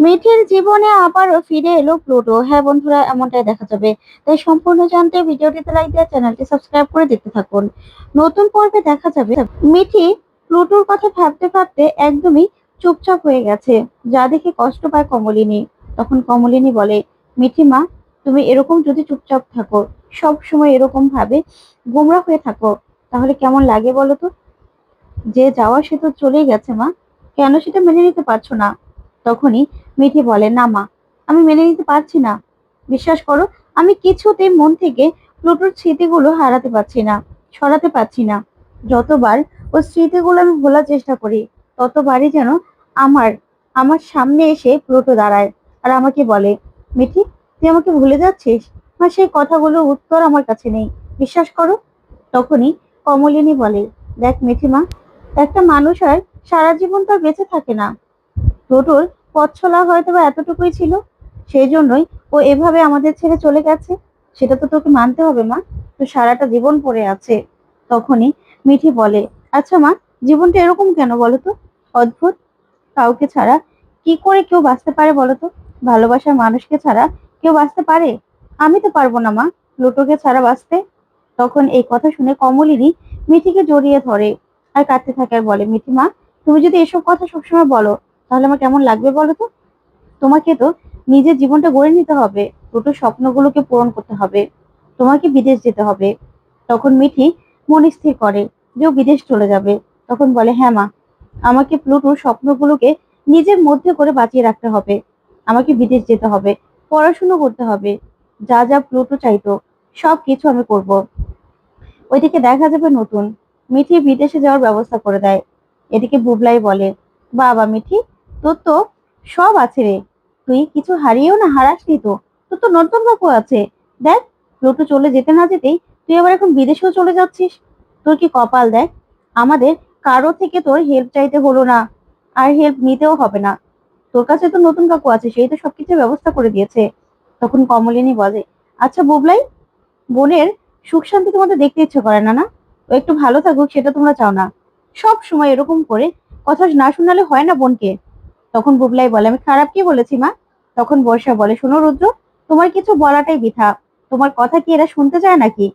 মিঠির জীবনে আবারও ফিরে এলো প্লুটো। হ্যাঁ বন্ধুরা, এমনটাই দেখা যাবে। তাই সম্পূর্ণ জানতে ভিডিওটিতে লাইক দিয়ে চ্যানেলটি সাবস্ক্রাইব করে দেখতে থাকুন। নতুন পর্বে দেখা যাবে। মিঠি প্লুটোর কথা ভাবতে ভাবতে একদমই চুপচাপ হয়ে গেছে। যা দেখে কষ্ট পায় কমলিনী। তখন কমলিনী বলে মিঠি মা, তুমি এরকম যদি চুপচাপ থাকো সব সময় এরকম ভাবে গোমরা হয়ে থাকো, তাহলে কেমন লাগে বলো তো? যে যাওয়া সে তো চলেই গেছে মা। কেন সেটা মেনে নিতে পারছ না? তখনই মিঠি বলে, না মা, আমি মেনে নিতে পারছি না। বিশ্বাস করো, আমি কিছুতেই মন থেকে প্লুটোর স্মৃতিগুলো হারাতে পারছি না, সরাতে পারছি না। যতবার ওই স্মৃতিগুলো আমি ভোলার চেষ্টা করি, ততবারই যেন আমার আমার সামনে এসে প্লুটো দাঁড়ায় আর আমাকে বলে, মিঠি, তুই আমাকে ভুলে যাচ্ছিস? মা, সেই কথাগুলোর উত্তর আমার কাছে নেই। বিশ্বাস করো? তখনই কমলিনী বলে, দেখ মিঠিমা, একটা মানুষ আর সারা জীবন তো আর বেঁচে থাকে না। টোটোর পথ চলা হয়তো বা এতটুকুই ছিল সেই জন্যই ও এভাবে আমাদের ছেড়ে চলে গেছে। সেটা তো তোকে মানতে হবে, মা। তো সারাটা জীবন পড়ে আছে, তখনই মিঠি বলে আচ্ছা মা, জীবনটা এরকম কেন বলো তো? অদ্ভুত। কাউকে ছাড়া কি করে কেউ বাঁচতে পারে বলো তো? ভালোবাসার মানুষকে ছাড়া কেউ বাঁচতে পারে? আমি তো পারব না, মা, লুটোকে ছাড়া বাঁচতে। তখন এই কথা শুনে কমলিনী মিঠিকে জড়িয়ে ধরে আর কাঁদতে থাকে আর বলে, মিঠি, মা, তুমি যদি এসব কথা সবসময় বলো তাহলে আমার কেমন লাগবে বলো তো? তোমাকে তো নিজের জীবনটা গড়ে নিতে হবে, দুটো স্বপ্নগুলোকে পূরণ করতে হবে, তোমাকে বিদেশ যেতে হবে। তখন মিঠি মন স্থির করে, যে ও বিদেশ চলে যাবে। তখন বলে হ্যাঁ মা, আমাকে প্লুটোর স্বপ্নগুলোকে নিজের মধ্যে করে বাঁচিয়ে রাখতে হবে। আমাকে বিদেশ যেতে হবে, পড়াশুনো করতে হবে, যা যা প্লুটো চাইতো সব কিছু আমি করব। ওইদিকে দেখা যাবে নতুন। মিঠি বিদেশে যাওয়ার ব্যবস্থা করে দেয়। এদিকে বুবলাই বলে, বাবা মিঠি তোর তো সব আছে রে। তুই কিছু হারিয়েও না হারাসনি তো। তোর তো নতুন কাকু আছে। দেখ প্লুটো চলে যেতে না যেতেই তুই আবার এখন বিদেশেও চলে যাচ্ছিস। তোর কি কপাল দেখ? আমাদের কারও থেকে তোর হেল্প চাইতে হলো না। আর হেল্প নিতেও হবে না। তোর কাছে তো নতুন কাকু আছে, সেই তো সবকিছু ব্যবস্থা করে দিয়েছে। তখন কমলিনী বলে আচ্ছা বুবলাই, বোনের সুখ শান্তি তোমাদের দেখতে ইচ্ছে করে না না? ও একটু ভালো থাকুক, সেটা তোমরা চাও না। সব সময় এরকম করে কথা না শোনালে হয় না বোনকে। তখন বুবলাই বলে, আমি খারাপ কি বলেছি, মা? তখন বর্ষা বলে, শোনো রুদ্র, তোমার কিছু বলাটাই বৃথা। তোমার কথা কি এরা শুনতে চায় নাকি?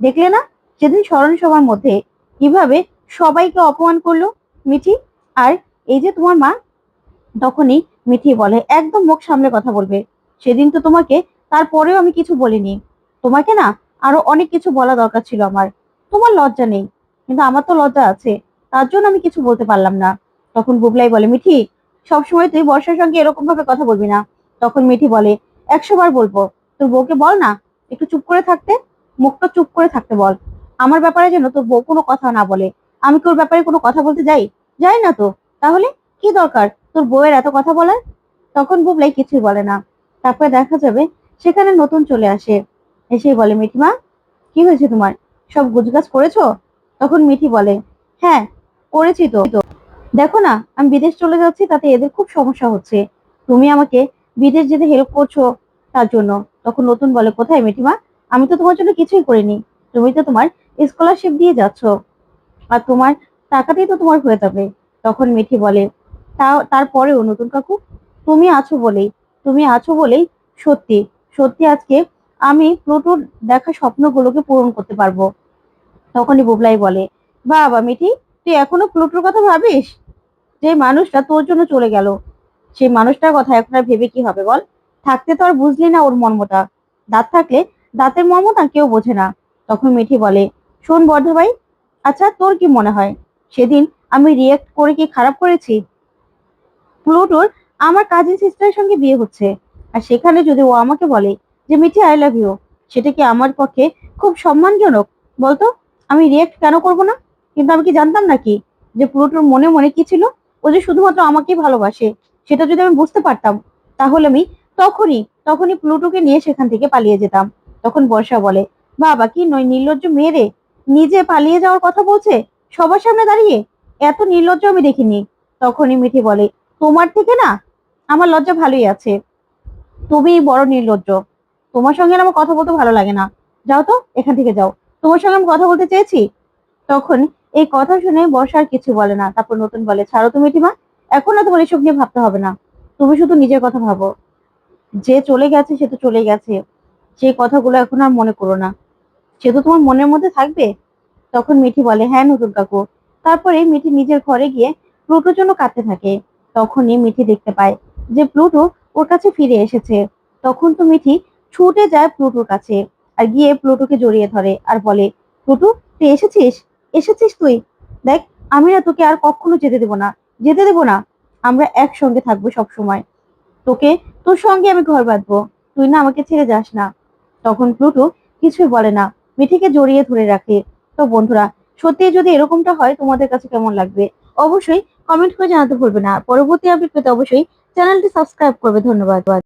দেখলে না, সেদিন স্মরণ সভার মধ্যে কীভাবে সবাইকে অপমান করল মিঠি আর এই যে তোমার মা? তখনই মিঠি বলে, একদম মুখ সামলে কথা বলবে। সেদিন তো তোমাকে তারপরেও আমি কিছু বলিনি। তোমাকে না আরও অনেক কিছু বলা দরকার ছিল আমার। তোমার লজ্জা নেই, কিন্তু আমার তো লজ্জা আছে। তার জন্য আমি কিছু বলতে পারলাম না। তখন বুবলাই বলে, মিঠি সবসময় তুই বর্ষার সঙ্গে এরকম ভাবে কথা বলবি না। তখন মিঠি বলে একশো বার বলব। তোর বউকে বল না, একটু চুপ করে থাকতে, মুখটা চুপ করে থাকতে বল। আমার ব্যাপারে যেন তোর বউ কোনো কথা না বলে। আমি কি ওর ব্যাপারে কোনো কথা বলতে যাই? যাই না তো। তাহলে কি দরকার? তোর বউয়ের এত কথা বলার? তখন বুবলাই কিছুই বলে না। তারপরে দেখা যাবে সেখানে নতুন চলে আসে। এসেই বলে, মিঠিমা, কি হয়েছে তোমার? সব গুজগাছ করেছ? তখন মিঠি বলে হ্যাঁ করেছি তো। দেখো না, আমি বিদেশ চলে যাচ্ছি, তাতে এদের খুব সমস্যা হচ্ছে। তুমি আমাকে বিদেশ যেতে হেল্প করছ তার জন্য। তখন নতুন বলে, কোথায় মিঠিমা? আমি তো তোমার জন্য কিছুই করিনি। তুমি তো তোমার স্কলারশিপ দিয়ে যাচ্ছ। আর তোমার টাকাতেই তো তোমার হয়ে যাবে। তখন মিঠি বলে তা তারপরেও নতুন কাকু, তুমি আছো বলেই, তুমি আছো বলেই সত্যি সত্যি আজকে আমি প্লুটোর দেখা স্বপ্নগুলোকে পূরণ করতে পারব। তখনই বুবলাই বলে, বাবা মিঠি তুই এখনও প্লুটোর কথা ভাবিস? যে মানুষটা তোর জন্য চলে গেল। সেই মানুষটার কথা এখন আর ভেবে কি হবে বল? থাকতে তো আর বুঝলি না ওর মর্মটা। দাঁত থাকলে দাঁতের মর্মটা কেউ বোঝে না। তখন মিঠি বলে, শোন বর্ধা ভাই আচ্ছা তোর কি মনে হয়? সেদিন আমি রিয়েক্ট করে কি খারাপ করেছি? প্লুটোর, আমার কাজিন সিস্টারের সঙ্গে বিয়ে হচ্ছে। আর সেখানে যদি ও আমাকে বলে যে, মিঠি আই লাভ ইউ সেটা কি আমার পক্ষে খুব সম্মানজনক? বলতো, আমি রিয়েক্ট কেন করব না? কিন্তু আমি কি জানতাম নাকি যে প্লুটোর মনে মনে কি ছিল? ও যে শুধুমাত্র আমাকেই ভালোবাসে, সেটা যদি আমি বুঝতে পারতাম, তাহলে আমি তখনই তখনই প্লুটোকে নিয়ে সেখান থেকে পালিয়ে যেতাম। তখন বর্ষা বলে, বাবা, কি নয় নির্লজ্জ মেয়েরে নিজে পালিয়ে যাওয়ার কথা বলছে? সবার সামনে দাঁড়িয়ে? এত নির্লজ্জ আমি দেখিনি। তখনই মিঠি বলে, তোমার থেকে না, আমার লজ্জা ভালোই আছে। তুমি বড় নির্লজ্জ। তোমার সঙ্গে আমার কথা বলতে ভালো লাগে না। যাও তো, এখান থেকে যাও। তোমার সঙ্গে আমি কথা বলতে চেয়েছি? তখন এই কথা শুনে বর্ষা আর কিছু বলে না। তারপর নতুন বলে, ছাড়ো তুমি মিঠিমা, এখন না তোমার এসব নিয়ে ভাবতে হবে না। তুমি শুধু নিজের কথা ভাবো। যে চলে গেছে, সে তো চলে গেছে। সেই কথাগুলো এখন আর মনে করো না। সে তো তোমার মনের মধ্যে থাকবে? তখন মিঠি বলে হ্যাঁ নতুন কাকু। তারপরে মিঠি নিজের ঘরে গিয়ে প্লুটোর জন্য কাঁদতে থাকে। তখনই মিঠি দেখতে পায় যে প্লুটো ওর কাছে ফিরে এসেছে। তখন তো মিঠি ছুটে যায় প্লুটোর কাছে আর গিয়ে প্লুটোকে জড়িয়ে ধরে আর বলে, প্লুটো, তুই এসেছিস? এসেছিস তুই? দেখ, আমি না তোকে আর কখনো যেতে দেবো না, যেতে দেবো না। আমরা একসঙ্গে থাকব সব সময় তোকে, তোর সঙ্গে আমি ঘর বাঁধবো। তুই না আমাকে ছেড়ে যাস না। তখন প্লুটো কিছুই বলে না। মিঠিকে জড়িয়ে ধরে রাখে। তো বন্ধুরা, সত্যি যদি এরকমটা হয়, তোমাদের কাছে কেমন লাগবে? অবশ্যই কমেন্ট করে জানাতে ভুলবে না। পরবর্তী আপডেট পেতে অবশ্যই চ্যানেলটি সাবস্ক্রাইব করবে। ধন্যবাদ।